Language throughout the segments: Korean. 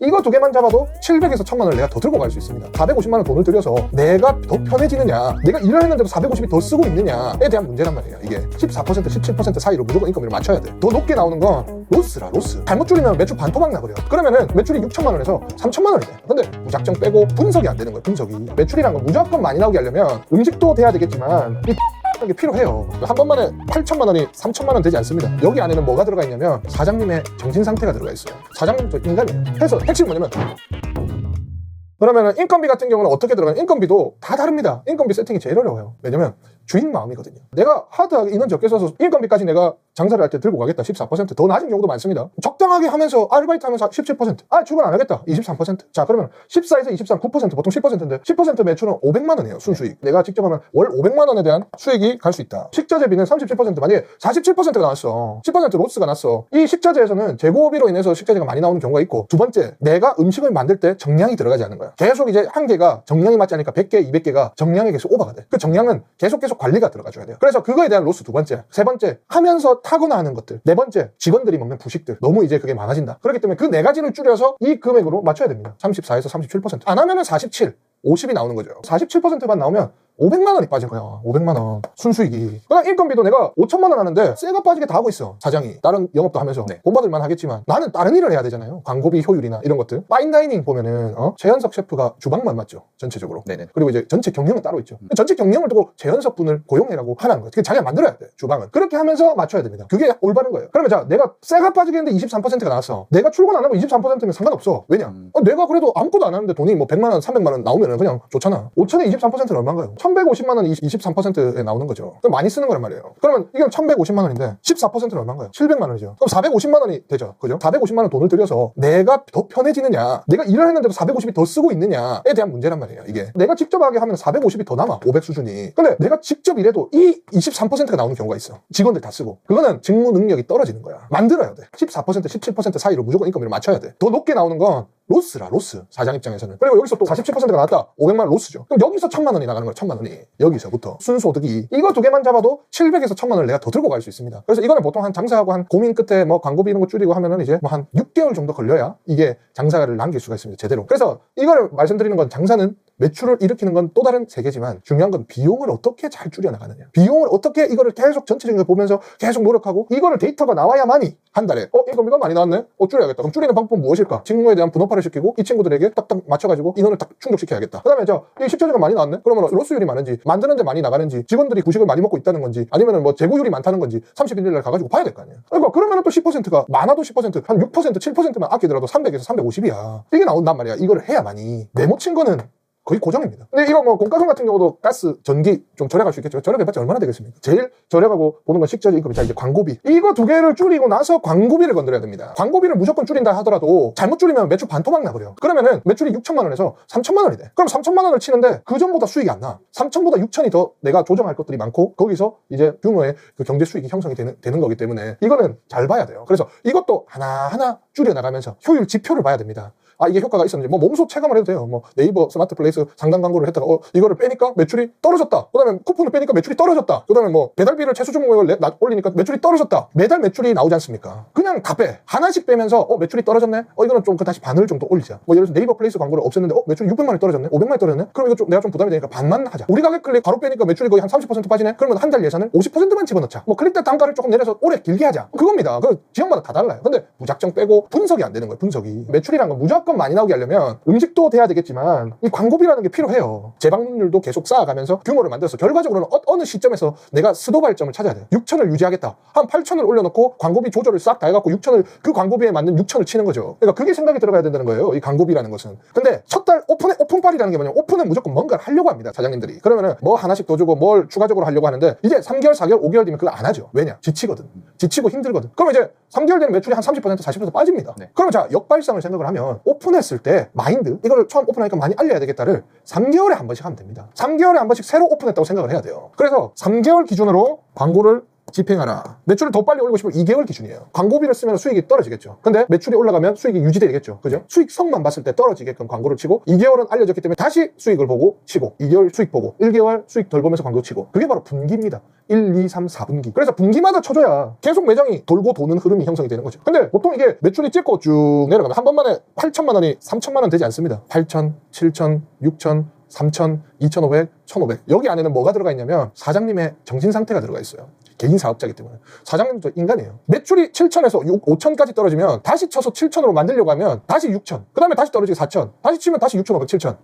이거 두 개만 잡아도 700에서 1000만 원을 내가 더 들고 갈 수 있습니다. 450만 원 돈을 들여서 내가 더 편해지느냐, 내가 일을 했는데도 450이 더 쓰고 있느냐에 대한 문제란 말이에요. 이게 14%, 17% 사이로 무조건 인건비를 맞춰야 돼. 더 높게 나오는 건 로스라 로스. 잘못 줄이면 매출 반토막 나버려. 그러면은 매출이 6천만 원에서 3천만 원이 돼. 근데 무작정 빼고 분석이 안 되는 거예요. 분석이. 매출이란 건 무조건 많이 나오게 하려면 음식도 돼야 되겠지만 이 하는 게 필요해요. 한 번만에 8천만 원이 3천만 원 되지 않습니다. 여기 안에는 뭐가 들어가 있냐면 사장님의 정신 상태가 들어가 있어요. 사장님 저 인간이에요. 그래서 핵심이 뭐냐면 그러면은 인건비 같은 경우는 어떻게 들어가냐? 인건비도 다 다릅니다. 인건비 세팅이 제일 어려워요. 왜냐면 주인 마음이거든요. 내가 하드하게 인원 적게 써서 인건비까지 내가 장사를 할 때 들고 가겠다. 14%더 낮은 경우도 많습니다. 적당하게 하면서 아르바이트 하면서 17%. 아, 출근 안 하겠다. 23%. 자, 그러면 14에서 23, 9% 보통 10%인데 10% 매출은 500만 원이에요. 순수익. 내가 직접 하면 월 500만 원에 대한 수익이 갈 수 있다. 식자재비는 37% 만약에 47%가 나왔어. 10% 로스가 났어. 이 식자재에서는 재고비로 인해서 식자재가 많이 나오는 경우가 있고 두 번째, 내가 음식을 만들 때 정량이 들어가지 않는 거야. 계속 이제 한 개가 정량이 맞지 않으니까 100개, 200개가 정량에 계속 오버가 돼. 그 정량은 계속 계속 관리가 들어가줘야 돼요. 그래서 그거에 대한 로스 두 번째. 세 번째, 하면서 타거나 하는 것들. 네 번째, 직원들이 먹는 부식들. 너무 이제 그게 많아진다. 그렇기 때문에 그 네 가지를 줄여서 이 금액으로 맞춰야 됩니다. 34에서 37%. 안 하면은 47, 50이 나오는 거죠. 47%만 나오면 500만 원이 빠진 거야. 500만 원. 순수익이. 그냥 인건비도 내가 5천만 원 하는데 쇠가 빠지게 다 하고 있어. 사장이. 다른 영업도 하면서. 네. 본받을만 하겠지만 나는 다른 일을 해야 되잖아요. 광고비 효율이나 이런 것들. 파인다이닝 보면은 어? 최현석 셰프가 주방만 맞죠. 전체적으로. 네네. 그리고 이제 전체 경영은 따로 있죠. 음. 전체 경영을 두고 재현석 분을 고용해라고 하라는 거예요. 그게 자기가 만들어야 돼. 주방은. 그렇게 하면서 맞춰야 됩니다. 그게 올바른 거예요. 그러면 자, 내가 쇠가 빠지겠는데 23%가 나왔어. 내가 출근 안 하고 23%면 상관없어. 왜냐? 음. 어, 내가 그래도 아무것도 안 하는데 돈이 뭐 100만 원, 300만 원 나오면 그냥 좋잖아. 5천에 23%는 얼마인가요? 1150만 원이 23%에 나오는 거죠. 그럼 많이 쓰는 거란 말이에요. 그러면 이건 1150만 원인데 14%는 얼마인가요? 700만 원이죠. 그럼 450만 원이 되죠. 그죠? 450만 원 돈을 들여서 내가 더 편해지느냐, 내가 일을 했는데도 450이 더 쓰고 있느냐에 대한 문제란 말이에요. 이게 내가 직접 하게 하면 450이 더 남아. 500 수준이. 근데 내가 직접 일해도 이 23%가 나오는 경우가 있어. 직원들 다 쓰고. 그거는 직무 능력이 떨어지는 거야. 만들어야 돼. 14%, 17% 사이로 무조건 인건비를 맞춰야 돼. 더 높게 나오는 건 로스라 로스. 사장 입장에서는. 그리고 여기서 또 47%가 나왔다. 500만 원 로스죠. 그럼 여기서 1000만 원이 나가는 거야 1000만 원이. 여기서부터. 순소득이. 이거 두 개만 잡아도 700에서 1000만 원을 내가 더 들고 갈 수 있습니다. 그래서 이거는 보통 한 장사하고 한 고민 끝에 뭐 광고비 이런 거 줄이고 하면은 이제 뭐 한 6개월 정도 걸려야 이게 장사를 남길 수가 있습니다 제대로. 그래서 이걸 말씀드리는 건 장사는 매출을 일으키는 건 또 다른 세계지만 중요한 건 비용을 어떻게 잘 줄여나가느냐. 비용을 어떻게 이거를 계속 전체적인 걸 보면서 계속 노력하고 이거를 데이터가 나와야만이 한 달에. 어 인건비가 많이 나왔네? 어 줄여야겠다. 그럼 줄이는 방법은 무엇일까? 직무에 대한 분업화를 시키고 이 친구들에게 딱딱 맞춰가지고 인원을 딱 충족시켜야겠다. 그 다음에 저이 식자재가 많이 나왔네? 그러면 로스율이 많은지 만드는데 많이 나가는지 직원들이 구식을 많이 먹고 있다는 건지 아니면 뭐 재고율이 많다는 건지 30일 날 가가지고 봐야 될 거 아니에요. 그러니까 그러면 또 10%가 많아도 10%한 6% 7%만 아끼더라도 300에서 350이야. 이게 나온단 말이야. 이거를 해야만이. 네모친 거는 거의 고정입니다. 근데 이거 뭐 공과금 같은 경우도 가스, 전기 좀 절약할 수 있겠죠. 절약해봤자 얼마나 되겠습니까? 제일 절약하고 보는 건 식자재 인건비, 자 이제 광고비. 이거 두 개를 줄이고 나서 광고비를 건드려야 됩니다. 광고비를 무조건 줄인다 하더라도 잘못 줄이면 매출 반토막 나버려. 그러면은 매출이 6천만 원에서 3천만 원이 돼. 그럼 3천만 원을 치는데 그 전보다 수익이 안 나. 3천보다 6천이 더 내가 조정할 것들이 많고 거기서 이제 규모의 그 경제 수익이 형성이 되는, 되는 거기 때문에 이거는 잘 봐야 돼요. 그래서 이것도 하나하나 줄여나가면서 효율 지표를 봐야 됩니다. 아 이게 효과가 있었는지. 뭐 몸소 체감을 해도 돼요. 뭐 네이버 스마트 플레이스 상단 광고를 했다가 어 이거를 빼니까 매출이 떨어졌다. 그다음에 쿠폰을 빼니까 매출이 떨어졌다. 그다음에 뭐 배달비를 최소 나- 올리니까 매출이 떨어졌다. 매달 매출이 나오지 않습니까? 그냥 다 빼 하나씩 빼면서 어 매출이 떨어졌네? 어 이거는 좀 그 다시 반을 좀더 올리자. 뭐 예를 들어서 네이버 플레이스 광고를 없앴는데 어 매출이 600만 원이 떨어졌네? 500만 원이 떨어졌네? 그럼 이거 좀 내가 좀 부담이 되니까 반만 하자. 우리 가격 클릭 바로 빼니까 매출이 거의 한 30% 빠지네? 그러면 한 달 예산을 50%만 집어넣자. 뭐 클릭대 단가를 조금 내려서 오래 길게 하자. 그겁니다. 그 지역마다 다 달라요. 근데 무작정 빼고 분석이 안 되는 거예요 분석이. 매출이란 건 무 조건 많이 나오게 하려면 음식도 돼야 되겠지만 이 광고비라는 게 필요해요. 재방문율도 계속 쌓아가면서 규모를 만들어서 결과적으로는 어, 느 시점에서 내가 스도 발점을 찾아야 돼요. 6천을 유지하겠다. 한 8천을 올려놓고 광고비 조절을 싹 다 해갖고 6천을 그 광고비에 맞는 6천을 치는 거죠. 그러니까 그게 생각이 들어가야 된다는 거예요 이 광고비라는 것은. 근데 첫 달 오픈에 오픈빨이라는 게 뭐냐면 오픈은 무조건 뭔가를 하려고 합니다 사장님들이. 그러면은 뭐 하나씩 더 주고 뭘 추가적으로 하려고 하는데 이제 3개월 4개월 5개월 뒤면 그거 안 하죠. 왜냐? 지치거든. 지치고 힘들거든. 그럼 이제 3개월 되면 매출이 한 30% 40% 빠집니다. 네. 그러면 자 역발상을 생각을 하면 오픈했을 때 마인드 이걸 처음 오픈하니까 많이 알려야 되겠다를 3개월에 한 번씩 하면 됩니다. 3개월에 한 번씩 새로 오픈했다고 생각을 해야 돼요. 그래서 3개월 기준으로 광고를 집행하라. 매출을 더 빨리 올리고 싶으면 2개월 기준이에요. 광고비를 쓰면 수익이 떨어지겠죠. 근데 매출이 올라가면 수익이 유지되겠죠. 그죠? 수익성만 봤을 때 떨어지게끔 광고를 치고 2개월은 알려졌기 때문에 다시 수익을 보고 치고 2개월 수익 보고 1개월 수익 덜 보면서 광고 치고 그게 바로 분기입니다. 1, 2, 3, 4분기. 그래서 분기마다 쳐줘야 계속 매장이 돌고 도는 흐름이 형성이 되는 거죠. 근데 보통 이게 매출이 찍고 쭉 내려가면 한 번만에 8천만 원이 3천만 원 되지 않습니다. 8천, 7천, 6천, 3천, 2,500, 1,500. 여기 안에는 뭐가 들어가 있냐면 사장님의 정신 상태가 들어가 있어요. 개인 사업자이기 때문에. 사장님도 인간이에요. 매출이 7천에서 6, 5천까지 떨어지면 다시 쳐서 7천으로 만들려고 하면 다시 6천. 그 다음에 다시 떨어지게 4천. 다시 치면 다시 6,500, 7천.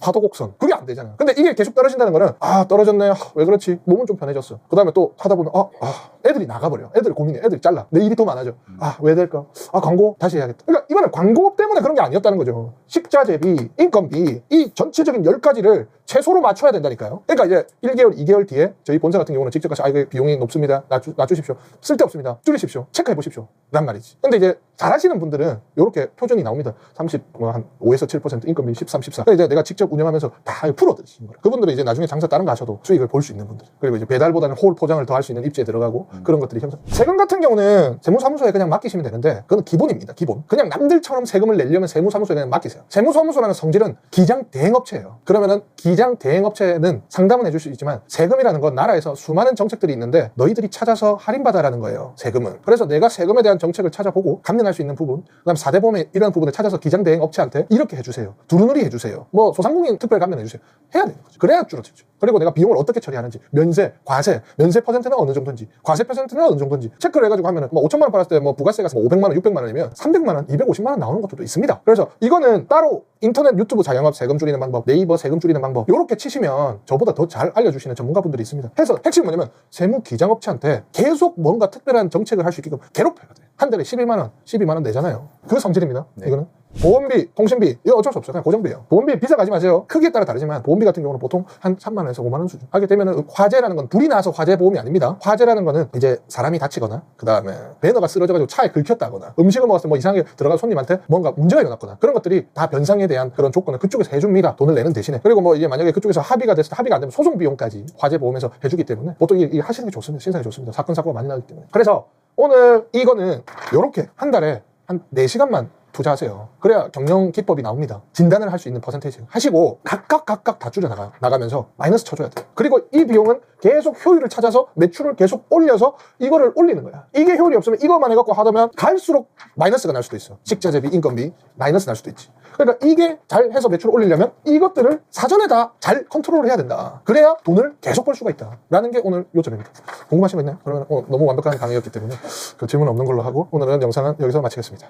파도 곡선. 그게 안 되잖아. 근데 이게 계속 떨어진다는 거는 아 떨어졌네. 하, 왜 그렇지? 몸은 좀 편해졌어. 그 다음에 또 하다 보면 아, 아 애들이 나가버려. 애들 고민해. 애들이 잘라. 내 일이 더 많아져. 아 왜 될까? 아 광고 다시 해야겠다. 그러니까 이거는 광고 때문에 그런 게 아니었다는 거죠. 식자재비, 인건비 이 전체적인 10가지를 최소로 맞춰야 된다니까요. 그러니까 이제 1개월, 2개월 뒤에 저희 본사 같은 경우는 직접 가서 아 이거 비용이 높습니다. 낮추, 낮추십시오. 쓸데없습니다. 줄이십시오. 체크해 보십시오. 란 말이지. 근데 이제 잘하시는 분들은 이렇게 표준이 나옵니다. 30, 뭐 한 5에서 7% 인건비 13, 14. 근데 이제 내가 직접 운영하면서 다 풀어드시는 거예요. 그분들은 이제 나중에 장사 다른 거 하셔도 수익을 볼 수 있는 분들. 그리고 이제 배달보다는 홀 포장을 더 할 수 있는 입지에 들어가고 그런 것들이 형성. 세금 같은 경우는 세무사무소에 그냥 맡기시면 되는데 그건 기본입니다. 기본. 그냥 남들처럼 세금을 내려면 세무사무소에 그냥 맡기세요. 세무사무소라는 성질은 기장 대행업체예요. 그러면은 기장 대행업체는 상담은 해줄 수 있지만 세금이라는 건 나라에서 수많은 정책들이 있는데 너희들이 찾아서 할인받아라는 거예요. 세금은. 그래서 내가 세금에 대한 정책을 찾아보고 감면할 수 있는 부분, 그다음 4대 보험의 이런 부분을 찾아서 기장 대행업체한테 이렇게 해주세요. 두루누리 해주세요. 뭐 소상공인 특별 감면해주세요. 해야 되는 거죠. 그래야 줄어들죠. 그리고 내가 비용을 어떻게 처리하는지, 면세, 과세, 면세 퍼센트는 어느 정도인지, 과세 퍼센트는 어느 정도인지 체크를 해가지고 하면은 뭐 5천만 원 팔았을 때 뭐 부가세가 뭐 500만 원, 600만 원이면 300만 원, 250만 원 나오는 것도 있습니다. 그래서 이거는 따로 인터넷 유튜브 자영업 세금 줄이는 방법, 네이버 세금 줄이는 방법 이렇게 치시면 저보다 더 잘 알려주시는 전문가분들이 있습니다. 해서 핵심이 뭐냐면 세무 기장업체한테 계속 뭔가 특별한 정책을 할 수 있게끔 괴롭혀야 돼. 한 달에 11만 원, 12만 원 내잖아요. 그 성질입니다. 이거는. 보험비, 통신비 이거 어쩔 수 없어요. 그냥 고정비예요. 보험비 비싸 가지 마세요. 크기에 따라 다르지만 보험비 같은 경우는 보통 한 3만 원에서 5만 원 수준. 하게 되면은 화재라는 건 불이 나서 화재 보험이 아닙니다. 화재라는 거는 이제 사람이 다치거나 그 다음에 배너가 쓰러져가지고 차에 긁혔다거나 음식을 먹었을 때 뭐 이상하게 들어간 손님한테 뭔가 문제가 일어났거나 그런 것들이 다 변상에 대한 그런 조건을 그쪽에서 해줍니다. 돈을 내는 대신에 그리고 뭐 이게 만약에 그쪽에서 합의가 됐을 때 합의가 안 되면 소송 비용까지 화재 보험에서 해주기 때문에 보통 이, 이 하시는 게 좋습니다. 신상이 좋습니다. 사건 사고가 많이 나기 때문에 그래서 오늘 이거는 이렇게 한 달에 한 4시간만 투자하세요. 그래야 경영 기법이 나옵니다. 진단을 할 수 있는 퍼센테이지 하시고 각각 각각 다 줄여 나가 나가면서 마이너스 쳐줘야 돼요. 그리고 이 비용은 계속 효율을 찾아서 매출을 계속 올려서 이거를 올리는 거야. 이게 효율이 없으면 이것만 해갖고 하다면 갈수록 마이너스가 날 수도 있어. 식자재비, 인건비 마이너스 날 수도 있지. 그러니까 이게 잘 해서 매출을 올리려면 이것들을 사전에 다 잘 컨트롤을 해야 된다. 그래야 돈을 계속 벌 수가 있다. 라는 게 오늘 요점입니다. 궁금하신 거 있나요? 그러면 오늘 너무 완벽한 강의였기 때문에 그 질문 없는 걸로 하고 오늘은 영상은 여기서 마치겠습니다.